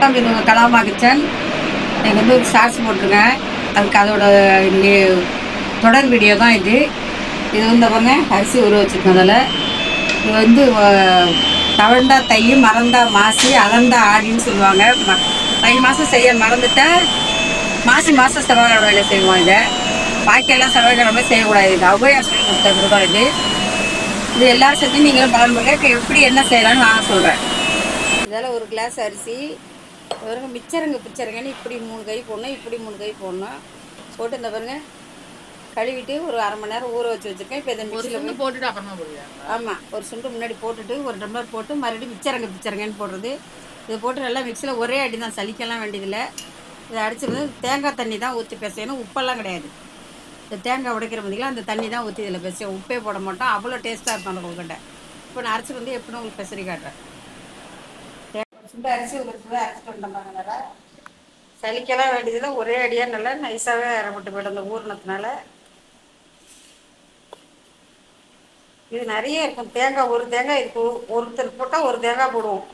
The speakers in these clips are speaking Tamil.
வணக்கம், இது கலாமா கிச்சன் எனக்கு வந்து ஒரு சாஸ் போட்டிருக்கேன். அதுக்கு அதோட தொடர் வீடியோ தான் இது. இது வந்து பாருங்க அரிசி உருவ வச்சுருக்கோம் அதில். இது வந்து தவழ்ந்தா தை மறந்தா மாசி அலந்தா ஆடின்னு சொல்லுவாங்க. தை மாதம் செய்ய மறந்துட்டா மாசி மாதம் செவ்வாய்க்கிழமையில செய்வோம் இதை. பாக்கியெல்லாம் செவ்வாய்க்கிழமை செய்யக்கூடாது இது. ஔவையார் சொல்லி கொடுத்த இது. இது எல்லாரும் செஞ்சு நீங்களும் பலன் எப்படி என்ன செய்யலாம்னு நான் சொல்கிறேன் இதில் ஒரு கிளாஸ் அரிசி பாருங்க மிச்சருங்க பிச்சருங்கன்னு இப்படி மூணு கை போடணும் இப்படி மூணு கை போடணும். போட்டு இந்த பாருங்க கழுவிட்டு ஒரு அரை மணி நேரம் ஊற வச்சு வச்சுருக்கேன். இப்போ இதை மிக்சியில் போட்டுட்டு அப்புறமா ஆமாம் ஒரு சுண்டு முன்னாடி போட்டுட்டு ஒரு டம்ளர் போட்டு மறுபடியும் மிச்சரங்க பிச்சரங்கன்னு போடுறது. இதை போட்டு நல்லா மிக்சியில் ஒரே அடி தான் சலிக்கலாம் வேண்டியதில்லை. இதை அடிச்சிருந்து தேங்காய் தண்ணி தான் ஊற்றி பிசையணும் உப்பெல்லாம் கிடையாது. இந்த தேங்காய் உடைக்கிற பார்த்தீங்களா அந்த தண்ணி தான் ஊற்றி இதில் பிசையும் உப்பே போட மாட்டோம். அவ்வளோ டேஸ்ட்டாக இருக்கும் அந்த கொழுக்கட்டை இப்போ நான் அரைச்சி வந்து எப்படின்னு உங்களுக்கு பெசரி காட்டுறேன் ஒரு அரிசி அரிசி உங்களுக்கு அரைச்சிட்டு வந்தோம்பாங்க நல்லா சளிக்கெல்லாம் வேண்டியதில் ஒரே அடியாக நல்லா நைஸாகவே அரைப்பட்டு போய்டும் அந்த ஊர்னத்தினால இது நிறைய இருக்கும். தேங்காய் ஒரு தேங்காய் இதுக்கு ஒருத்தர் போட்டால் ஒரு தேங்காய் போடுவோம்.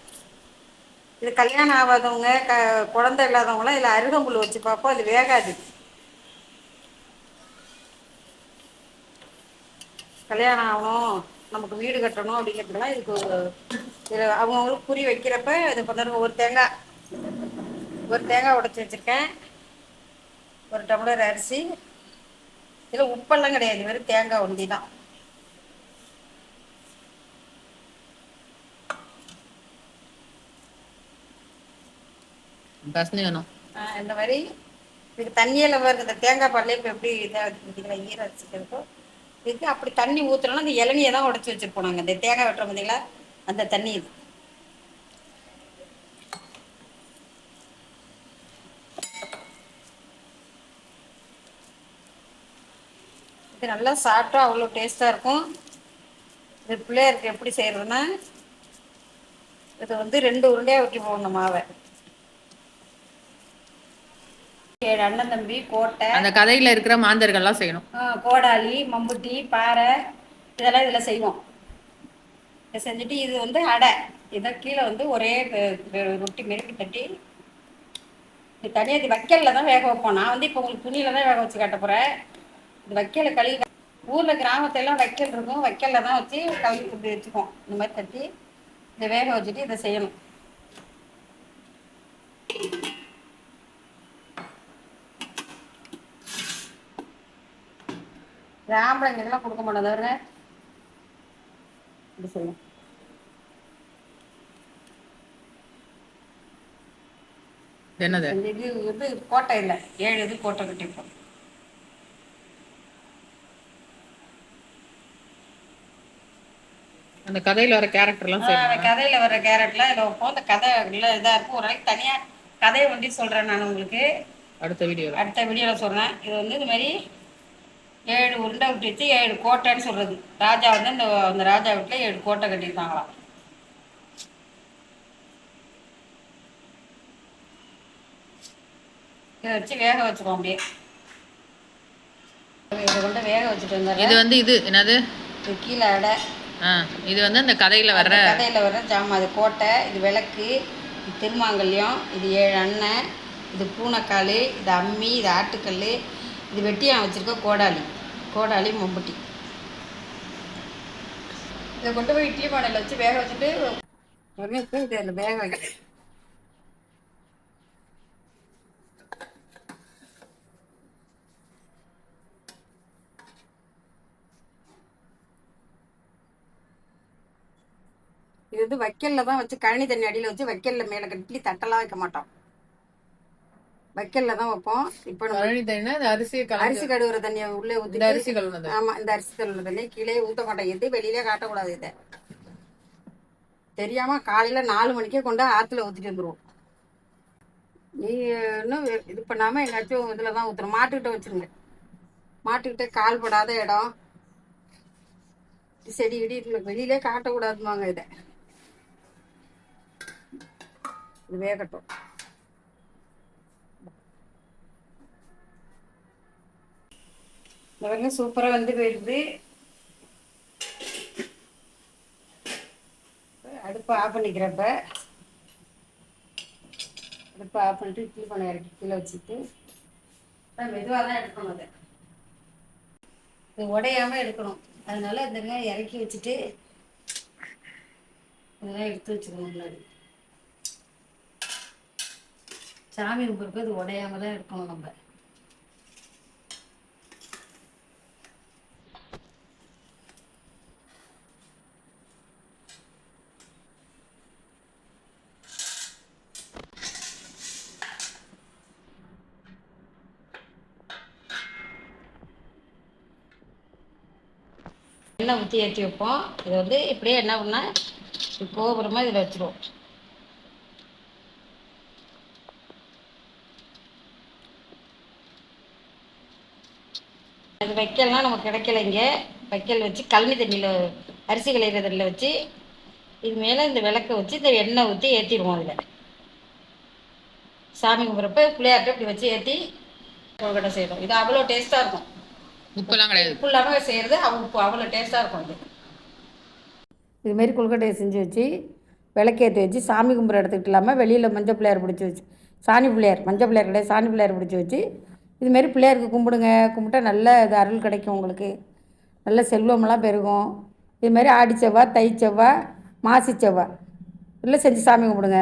இது கல்யாணம் ஆகாதவங்க க குழந்தை இல்லாதவங்களாம் இதில் அருகம்புல் வச்சு பார்ப்போம். அது வேகாது. கல்யாணம் ஆகணும். நமக்கு வீடு கட்டணும் அப்படிங்கிறதுலாம் இதுக்கு ஒரு அவங்கவுங்களுக்கு குறி வைக்கிறப்ப இது பண்ண ஒரு தேங்காய் ஒரு தேங்காய் உடைச்சி வச்சுருக்கேன். ஒரு டம்ளர் அரிசி. இதில் உப்பெல்லாம் கிடையாது வெறும் தேங்காய் ஒண்டி தான். இந்த மாதிரி இதுக்கு தண்ணியில் வருது இந்த தேங்காய் பால்லே இப்போ எப்படி இதாக பார்த்தீங்களா ஈரம் வச்சுக்கிறப்போ இதுக்கு அப்படி தண்ணி ஊற்றுறோம்னா அந்த இளநியை தான் உடச்சி வச்சுருப்போம் நாங்கள் இந்த தேங்காய் வெட்டுறோம் பார்த்தீங்களா அந்த தண்ணி இது. இது நல்லா சாப்பிட்டா அவ்வளோ டேஸ்ட்டாக இருக்கும். இது பிள்ளையாருக்கு எப்படி செய்கிறதுன்னா இது வந்து ரெண்டு உருண்டையாக ஊற்றி போடணும் மாவை. ஏழு அண்ணன் தம்பி கோட்டை. அந்த கதையில இருக்கிற மாந்தர்கள்லாம் செய்யணும். கோடாலி மம்புட்டி பாறை இதெல்லாம் இதில் செய்வோம். இதை செஞ்சுட்டு இது வந்து அடை. இதை கீழே வந்து ஒரே ரொட்டி மெருக்கி தட்டி இது தனியாக இது வைக்கலில் தான் வேக வைப்போம். நான் வந்து இப்போ உங்களுக்கு துணியில் தான் வேக வச்சு காட்ட போகிறேன் இது வைக்கல கழுவி ஊரில் கிராமத்திலலாம் வைக்கல் இருக்கும். வைக்கலில் தான் வச்சு கழுவி இப்படி வச்சுப்போம். இந்த மாதிரி தட்டி இதை வேக வச்சுட்டு இதை செய்யணும். ஆம்பளைங்க இதெல்லாம் கொடுக்க மாட்டோம். தவிர இப்படி என்னது? இது இது கோட்டை இல்லை. ஏழு இது கோட்டை கட்டிப்போம் அந்த கதையில வர கேரக்டர்லாம் செய்யணும் அந்த கதையில் வர கேரட்லாம் இதில் வைப்போம் இந்த கதை இதாக இருக்கும். ஒரு நாளைக்கு தனியாக கதையை ஒண்டி சொல்கிறேன் நான் உங்களுக்கு. அடுத்த வீடியோல. அடுத்த வீடியோவில் சொல்கிறேன் இது வந்து இது மாதிரி ஏழு உருண்டை விட்டு வச்சு ஏழு கோட்டைன்னு சொல்கிறது ராஜா வந்து இந்த அந்த ராஜா வீட்டில் ஏழு கோட்டை கட்டியிருக்காங்களாம் இதை வச்சு வேக வச்சுருவோம் அப்படியே. இதை கொண்டு வேக வச்சுட்டு இது வந்துடுறேன் வந்து இது என்னது? இது கீழே அடை. இது வந்து அந்த கதையில வர்ற கதையில் வர ஜாமான் அது கோட்டை இது விளக்கு இது திருமாங்கல்யம் இது ஏழு அண்ணன் இது பூனைக்கால் இது அம்மி இது ஆட்டுக்கல் இது வெட்டியான் வச்சுருக்க கோடாலி. கோடாலி மம்பட்டி. இதை கொண்டு போய் இட்லி பானையில் வச்சு வேக வச்சுட்டு இதை வேக வைக்க. இது வந்து வைக்கல்ல தான் வச்சு கழனி தண்ணி அடியில் வச்சு வைக்கல்ல மேலே இட்லி தட்டெல்லாம் வைக்க மாட்டோம். வைக்கல்ல தான் வைப்போம். இப்போ நம்ம அரிசி அரிசி கழுவுற தண்ணியை உள்ளே ஊற்றி அரிசி கழுவுனது. ஆமா இந்த அரிசி கழுவுற தண்ணி கீழே ஊற்ற மாட்டோம். எது வெளியிலே காட்டக்கூடாது இதை. தெரியாம காலையில நாலு மணிக்கே கொண்டு ஆத்துல ஊத்திட்டு வந்துருவோம். நீ இன்னும் இது பண்ணாம எங்காச்சும் இதுல தான் ஊத்துறோம் மாட்டுக்கிட்ட வச்சிருங்க. மாட்டுக்கிட்ட கால் படாத இடம். செடி இடி வெளியிலே காட்டக்கூடாதுமாங்க இதை. இது வேகட்டும். பாருங்க சூப்பரா வந்து போயிடுது அடுப்பை ஆஃப் பண்ணிக்கிறப்ப அடுப்பை ஆஃப் பண்ணிட்டு இட்லி பண்ண இறக்கி கீழே வச்சுட்டு மெதுவாக தான் எடுக்கணும் அதை. இது உடையாம எடுக்கணும். அதனால இந்த மாதிரி இறக்கி வச்சுட்டு இதெல்லாம் எடுத்து வச்சுக்கணும் முன்னாடி. சாமி கும்பிட்றப்ப இது உடையாம தான் எடுக்கணும் நம்ம. எண்ணெய் ஊற்றி ஏற்றி வைப்போம். இதை வந்து இப்படியே என்ன பண்ணால் கோபுரமாக இதில் வச்சுருவோம். அது வைக்கல்னால் நமக்கு கிடைக்கல இங்கே. வைக்கல் வச்சு கழனி தண்ணியில் அரிசி களையிற தண்ணியில் வச்சு இது மேலே இந்த விளக்கை வச்சு இந்த எண்ணெய் ஊற்றி ஏற்றிடுவோம் அதில். சாமி கும்பிட்றப்ப பிள்ளையார்கிட்ட இப்படி வச்சு ஏற்றி கொழுக்கட்டை செய்கிறோம் இது அவ்வளோ டேஸ்ட்டாக இருக்கும். உப்புலாம் கிடையாது. உப்பு இல்லாமல் செய்கிறது அவங்க அவ்வளோ டேஸ்ட்டாக இருக்கும் இது இதுமாரி கொழுக்கட்டையை செஞ்சு வச்சு விளக்கேற்றி வச்சு சாமி கும்பிட்ற இடத்துக்கு இல்லாமல் வெளியில் மஞ்சள் பிள்ளையார் பிடிச்சி வச்சு சாணி பிள்ளையார் மஞ்சள் பிள்ளையார் கிடையாது சாணி பிள்ளையார் பிடிச்சி வச்சு இதுமாரி பிள்ளையாருக்கு கும்பிடுங்க கும்பிட்டா நல்ல இது அருள் கிடைக்கும் உங்களுக்கு. நல்ல செல்வமெல்லாம் பெருகும். இதுமாரி ஆடி செவ்வாய் தை செவ்வாய் மாசி செவ்வாய் இல்லை செஞ்சு சாமி கும்பிடுங்க.